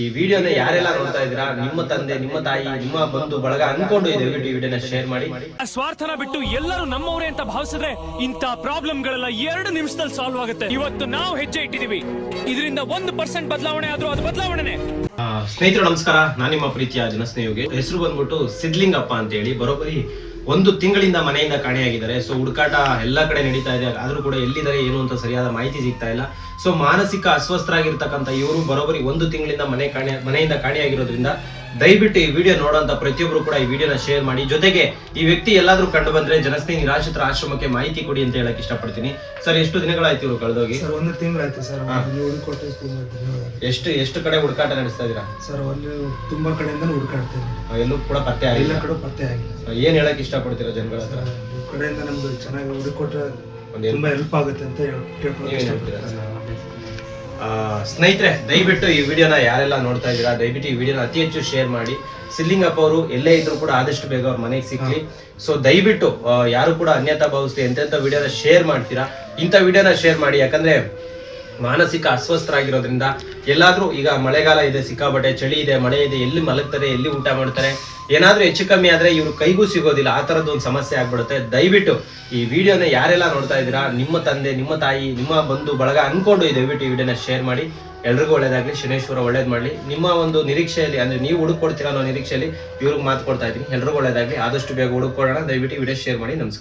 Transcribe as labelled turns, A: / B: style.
A: ಈ ವಿಡಿಯೋನ ಯಾರೆಲ್ಲ ನೋಡ್ತಾ ಇದ್ದೀರಾ? ನಿಮ್ಮ ತಂದೆ ನಿಮ್ಮ ತಾಯಿ ನಿಮ್ಮ ಬಂಧು ಬಳಗ ಅನ್ಕೊಂಡು ಈ ದಯವಿಟ್ಟು ಈ ವಿಡಿಯೋನ ಶೇರ್ ಮಾಡಿ.
B: ಸ್ವಾರ್ಥನ ಬಿಟ್ಟು ಎಲ್ಲರೂ ನಮ್ಮವರೇ ಅಂತ ಭಾವಿಸಿದ್ರೆ ಇಂಥ ಪ್ರಾಬ್ಲಮ್ಗಳೆಲ್ಲ ಎರಡು ನಿಮಿಷದಲ್ಲಿ ಸಾಲ್ವ್ ಆಗುತ್ತೆ. ಇವತ್ತು ನಾವು ಹೆಜ್ಜೆ ಇಟ್ಟಿದೀವಿ ಇದರಿಂದ ಒಂದ್ ಪರ್ಸೆಂಟ್ ಬದಲಾವಣೆ ಆದ್ರೂ ಅದು ಬದಲಾವಣೆ
A: ಆ, ಸ್ನೇಹಿತರು ನಮಸ್ಕಾರ. ನಾನು ನಿಮ್ಮ ಪ್ರೀತಿಯ ಜನಸ್ನೇಹಿಗೆ ಹೆಸರು ಬಂದ್ಬಿಟ್ಟು ಸಿದ್ಲಿಂಗಪ್ಪ ಅಂತ ಹೇಳಿ ಬರೋಬ್ಬರಿ ಒಂದು ತಿಂಗಳಿಂದ ಮನೆಯಿಂದ ಕಾಣೆಯಾಗಿದ್ದಾರೆ. ಸೊ ಹುಡುಕಾಟ ಎಲ್ಲ ಕಡೆ ನಡೀತಾ ಇದೆ. ಆದ್ರೂ ಕೂಡ ಎಲ್ಲಿದ್ದಾರೆ, ಏನು ಅಂತ ಸರಿಯಾದ ಮಾಹಿತಿ ಸಿಗ್ತಾ ಇಲ್ಲ. ಸೊ ಮಾನಸಿಕ ಅಸ್ವಸ್ಥರಾಗಿರ್ತಕ್ಕಂಥ ಇವರು ಬರೋಬ್ಬರಿ ಒಂದು ತಿಂಗಳಿಂದ ಮನೆ ಕಾಣೆ, ಮನೆಯಿಂದ ಕಾಣೆಯಾಗಿರೋದ್ರಿಂದ ದಯವಿಟ್ಟು ಈ ವಿಡಿಯೋ ನೋಡೋಂಥ ಪ್ರತಿಯೊಬ್ಬರು ಕೂಡ ಈ ವಿಡಿಯೋನ ಶೇರ್ ಮಾಡಿ. ಜೊತೆಗೆ ಈ ವ್ಯಕ್ತಿ ಎಲ್ಲಾದ್ರೂ ಕಂಡು ಬಂದ್ರೆ ಜನಸ್ನೇಹಿ ನಿರಾಶ್ರಿತರ ಆಶ್ರಮಕ್ಕೆ ಮಾಹಿತಿ ಕೊಡಿ ಅಂತ ಹೇಳಕ್ ಇಷ್ಟಪಡ್ತೀನಿ. ಸರ್ ಎಷ್ಟು ದಿನಗಳಾಯ್ತು ಇವರು ಕಳೆದೋಗಿ?
C: ಸರ್ ಒಂದು ತಿಂಗಳಾಯ್ತು ಸರ್. ಹುಡುಕೊಟ್ಟೆ
A: ಎಷ್ಟು ಎಷ್ಟು ಕಡೆ ಹುಡುಕಾಟ ನಡೆಸ್ತಾ ಇದೀರಾ
C: ಸರ್ ಅಲ್ಲಿ ತುಂಬಾ ಕಡೆಯಿಂದ ಹುಡುಕಾಡ್ತೀವಿ
A: ಎಲ್ಲೂ ಕೂಡ ಪತ್ತೆ
C: ಎಲ್ಲ
A: ಆಗಿಲ್ಲ
C: ಕಡೆ ಪತ್ತೆ ಆಗಿಲ್ಲ
A: ಏನ್ ಹೇಳಕ್ ಇಷ್ಟಪಡ್ತೀರಾ ಜನಗಳ ಹತ್ರ?
C: ಕಡೆಯಿಂದ ನಮ್ಗೆ ಚೆನ್ನಾಗಿ ಹುಡುಕೊಟ್ರೆ
A: ಒಂದ್
C: ತುಂಬಾ ಹೆಲ್ಪ್ ಆಗುತ್ತೆ ಅಂತ ಹೇಳಿ ಕೇಳ್ಕೊಳಕ್ಕೆ ಇಷ್ಟಪಡ್ತೀನಿ
A: ಹೇಳ್ತೀರಾ? ಸ್ನೇಹಿತರೆ, ದಯವಿಟ್ಟು ಈ ವಿಡಿಯೋನ ಯಾರೆಲ್ಲ ನೋಡ್ತಾ ಇದ್ದೀರಾ, ದಯವಿಟ್ಟು ಈ ವಿಡಿಯೋನ ಅತಿ ಹೆಚ್ಚು ಶೇರ್ ಮಾಡಿ. ಸಿದ್ಲಿಂಗಪ್ಪ ಅವರು ಎಲ್ಲೇ ಇದ್ರು ಕೂಡ ಆದಷ್ಟು ಬೇಗ ಅವ್ರ ಮನೆಗೆ ಸಿಕ್ಲಿ. ಸೊ ದಯವಿಟ್ಟು ಯಾರು ಕೂಡ ಅನ್ಯತಾ ಭಾವಿಸ್ತೀವಿ ಎಂತೆಂಥ ವಿಡಿಯೋನ ಶೇರ್ ಮಾಡ್ತೀರಾ, ಇಂಥ ವಿಡಿಯೋನ ಶೇರ್ ಮಾಡಿ. ಯಾಕಂದ್ರೆ ಮಾನಸಿಕ ಅಸ್ವಸ್ಥರಾಗಿರೋದ್ರಿಂದ ಎಲ್ಲಾದ್ರೂ ಈಗ ಮಳೆಗಾಲ ಇದೆ ಸಿಕ್ಕಾಬಟ್ಟೆ ಚಳಿ ಇದೆ, ಮಳೆ ಇದೆ, ಎಲ್ಲಿ ಮಲಗ್ತಾರೆ, ಎಲ್ಲಿ ಊಟ ಮಾಡ್ತಾರೆ, ಏನಾದ್ರೂ ಹೆಚ್ಚು ಕಮ್ಮಿ ಆದ್ರೆ ಇವರು ಕೈಗೂ ಸಿಗೋದಿಲ್ಲ. ಆ ತರದ್ದು ಒಂದು ಸಮಸ್ಯೆ ಆಗ್ಬಿಡುತ್ತೆ. ದಯವಿಟ್ಟು ಈ ವಿಡಿಯೋನ ಯಾರೆಲ್ಲ ನೋಡ್ತಾ ಇದ್ದೀರಾ, ನಿಮ್ಮ ತಂದೆ, ನಿಮ್ಮ ತಾಯಿ, ನಿಮ್ಮ ಬಂಧು, ಬಳಗ ಅನ್ಕೊಂಡು ಈ ದಯವಿಟ್ಟು ಈ ವಿಡಿಯೋನ ಶೇರ್ ಮಾಡಿ. ಎಲ್ರಿಗೂ ಒಳ್ಳೇದಾಗಲಿ. ಶನೇಶ್ವರ ಒಳ್ಳೇದು ಮಾಡ್ಲಿ. ನಿಮ್ಮ ಒಂದು ನಿರೀಕ್ಷೆಯಲ್ಲಿ, ಅಂದ್ರೆ ನೀವು ಹುಡುಕೊಡ್ತೀರಾ ಅನ್ನೋ ನಿರೀಕ್ಷೆಯಲ್ಲಿ ಇವ್ರಿಗೆ ಮಾತು ಕೊಡ್ತಾ ಎಲ್ರಿಗೂ ಒಳ್ಳೇದಾಗ್ಲಿ. ಆದಷ್ಟು ಬೇಗ ಹುಡುಕೊಡೋಣ ದಯವಿಟ್ಟು ವಿಡಿಯೋ ಶೇರ್ ಮಾಡಿ. ನಮಸ್ಕಾರ.